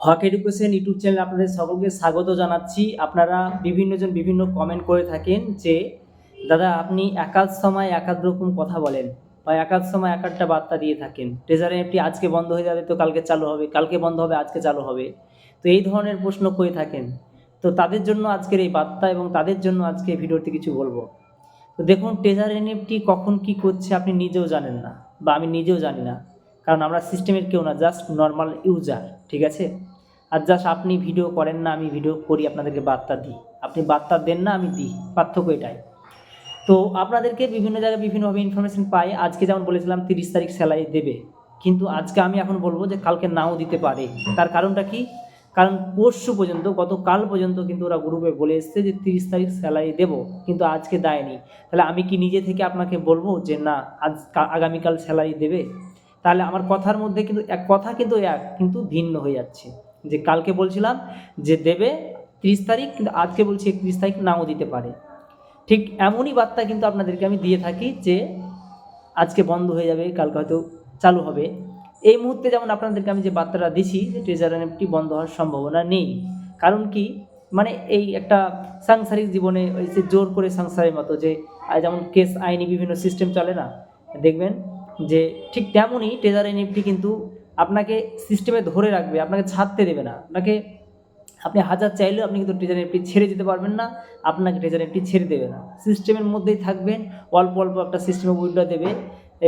হক education YouTube চ্যানেলে আপনাদের সকলকে স্বাগত জানাচ্ছি। আপনারা বিভিন্নজন বিভিন্ন কমেন্ট করে থাকেন যে, দাদা, আপনি একাধ সময় একাধ রকম কথা বলেন বা একাধ সময় এক একটা বার্তা দিয়ে থাকেন। ট্রেজার অ্যাপটি আজকে বন্ধ হয়ে যাবে, তো কালকে চালু হবে, কালকে বন্ধ হবে, আজকে চালু হবে। তো এই ধরনের প্রশ্ন করে থাকেন। তো তাদের জন্য আজকের এই বার্তা এবং তাদের জন্য আজকে ভিডিওতে কিছু বলব। তো দেখুন ট্রেজার এনএফটি কখন কি করছে আপনি নিজেও জানেন না বা আমি নিজেও জানি না। কারণ আমরা সিস্টেমের কেউ না জাস্ট নর্মাল ইউজার ঠিক আছে? আর জাস্ট আপনি ভিডিও করেন না, আমি ভিডিও করি, আপনাদেরকে বার্তা দিই। আপনি বার্তা দেন না, আমি দিই। পার্থক্য এটাই। তো আপনাদেরকে বিভিন্ন জায়গায় বিভিন্নভাবে ইনফরমেশন পাই। আজকে যেমন বলেছিলাম, তিরিশ তারিখ স্যালারি দেবে। কিন্তু আজকে আমি এখন বলব যে কালকে নাও দিতে পারে। তার কারণটা কি? কারণ পরশু পর্যন্ত, গতকাল পর্যন্ত কিন্তু ওরা গ্রুপে বলে এসছে যে তিরিশ তারিখ স্যালারি দেবো, কিন্তু আজকে দেয়নি। তাহলে আমি কি নিজে থেকে আপনাকে বলব যে না, আজ আগামীকাল স্যালারি দেবে? তাহলে আমার কথার মধ্যে কিন্তু, এক কথা কিন্তু এক, কিন্তু ভিন্ন হয়ে যাচ্ছে। যে কালকে বলছিলাম যে দেবে তিরিশ তারিখ, কিন্তু আজকে বলছি একত্রিশ তারিখ নাও দিতে পারে। ঠিক এমনই বার্তা কিন্তু আপনাদেরকে আমি দিয়ে থাকি যে আজকে বন্ধ হয়ে যাবে, কালকে হয়তো চালু হবে। এই মুহূর্তে যেমন আপনাদেরকে আমি যে বার্তাটা দিছি যে ট্রেজার এনএফটি বন্ধ হওয়ার সম্ভাবনা নেই। কারণ কি? মানে এই একটা সাংসারিক জীবনে ওই যে জোর করে সংসারের মতো যে যেমন কেস আইনি বিভিন্ন সিস্টেম চলে না? দেখবেন যে ঠিক তেমনই ট্রেজার এনএফটি কিন্তু আপনাকে সিস্টেমে ধরে রাখবে, আপনাকে ছাড়তে দেবে না। আপনাকে, আপনি হাজার চাইলেও আপনি কিন্তু ট্রেজার এনএফটি ছেড়ে যেতে পারবেন না, আপনাকে ট্রেজার এনএফটি ছেড়ে দেবে না। সিস্টেমের মধ্যেই থাকবেন, অল্প অল্প একটা সিস্টেমে উইড্রো দেবে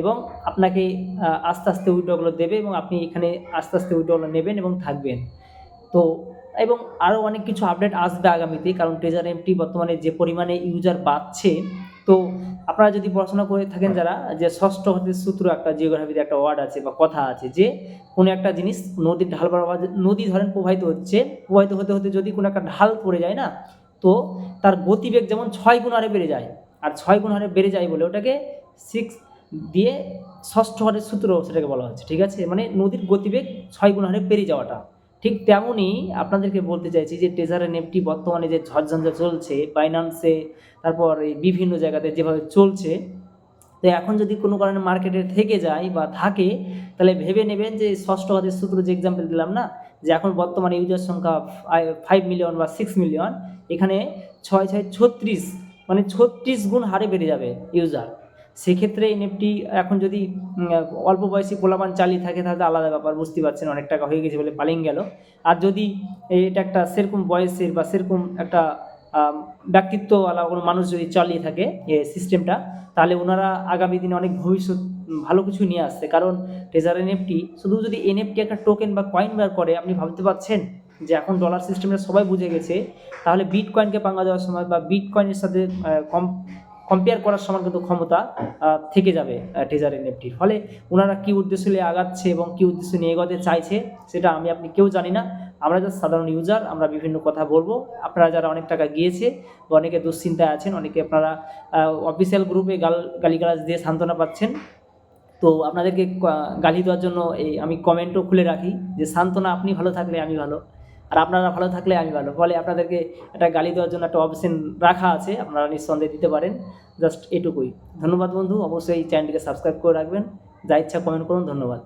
এবং আপনাকে আস্তে আস্তে উইড্রোগুলো দেবে এবং আপনি এখানে আস্তে আস্তে উইড্রোগুলো নেবেন এবং থাকবেন। তো, এবং আরও অনেক কিছু আপডেট আসবে আগামীতে, কারণ ট্রেজার এমটি বর্তমানে যে পরিমাণে ইউজার বাড়ছে, তো আপনারা যদি পড়াশোনা করে থাকেন যারা, যে ষষ্ঠ হাতের সূত্র একটা জিওগ্রাফিতে একটা ওয়ার্ড আছে বা কথা আছে, যে কোনো একটা জিনিস নদীর ঢাল বরাবর নদী ধরেন প্রবাহিত হচ্ছে, প্রবাহিত হতে হতে যদি কোনো একটা ঢাল পড়ে যায় না, তো তার গতিবেগ যেমন ছয় গুণ হারে বেড়ে যায়, আর ছয় গুণ হারে বেড়ে যায় বলে ওটাকে সিক্স দিয়ে ষষ্ঠ হারের সূত্র সেটাকে বলা হচ্ছে, ঠিক আছে? মানে নদীর গতিবেগ ছয় গুণ হারে বেড়ে যাওয়াটা। ঠিক তেমনই আপনাদেরকে বলতে চাইছি যে ট্রেজার নেফটি বর্তমানে যে ঝড়ঝঞ্ঝা চলছে বাইন্যান্সে তারপর এই বিভিন্ন জায়গাতে যেভাবে চলছে, তো এখন যদি কোনো কারণে মার্কেটে থেকে যায় বা থাকে, তাহলে ভেবে নেবেন যে ষষ্ঠ হাতের সূত্র যে এক্সাম্পল দিলাম না, যে এখন বর্তমানে ইউজার সংখ্যা ফাইভ মিলিয়ন বা সিক্স মিলিয়ন এখানে ছয় ছয় ছত্রিশ মানে ছত্রিশ গুণ হারে বেড়ে যাবে ইউজার সেক্ষেত্রে এনএফটি এখন যদি অল্প বয়সী পোলাপান চালিয়ে থাকে তাহলে আলাদা ব্যাপার বুঝতে পারছেন, অনেক টাকা হয়ে গেছে বলে পালিং গেল। আর যদি এটা একটা সেরকম বয়সের বা সেরকম একটা ব্যক্তিত্বওয়ালা কোনো মানুষ যদি চালিয়ে থাকে এ সিস্টেমটা তাহলে ওনারা আগামী দিনে অনেক ভবিষ্যৎ ভালো কিছু নিয়ে আসছে। কারণ ট্রেজার এনএফটি শুধু যদি এনএফটি একটা টোকেন বা কয়েন বার করে, আপনি ভাবতে পারছেন যে এখন ডলার সিস্টেমটা সবাই বুঝে গেছে, তাহলে বিট কয়েনকে পাঙ্গা দেওয়ার সময় বা বিট কয়েনের সাথে কম কম্পেয়ার করার সময় কিন্তু ক্ষমতা থেকে যাবে ট্রেজার এনএফটির ফলে ওনারা কী উদ্দেশ্য নিয়ে আগাচ্ছে এবং কী উদ্দেশ্য নিয়ে এগোতে চাইছে, সেটা আমি আপনি কেউ জানি না। আমরা যারা সাধারণ ইউজার আমরা বিভিন্ন কথা বলব। আপনারা যারা অনেক টাকা গিয়েছে অনেকে দুশ্চিন্তায় আছেন, অনেকে আপনারা অফিসিয়াল গ্রুপে গাল, গালিগালাজ দিয়ে সান্ত্বনা পাচ্ছেন, তো আপনাদেরকে গালি দেওয়ার জন্য এই আমি কমেন্টও খুলে রাখি যে সান্ত্বনা, আপনি ভালো থাকলে আমি ভালো। আর আপনারা ভালো থাকলে আমি ভালো। ফলে আপনাদেরকে একটা গালি দেওয়ার জন্য একটা অপশন রাখা আছে, আপনারা নিঃসন্দেহে দিতে পারেন। জাস্ট এটুকুই। ধন্যবাদ বন্ধু, অবশ্যই চ্যানেলটিকে সাবস্ক্রাইব করে রাখবেন। যা ইচ্ছা কমেন্ট করুন, ধন্যবাদ।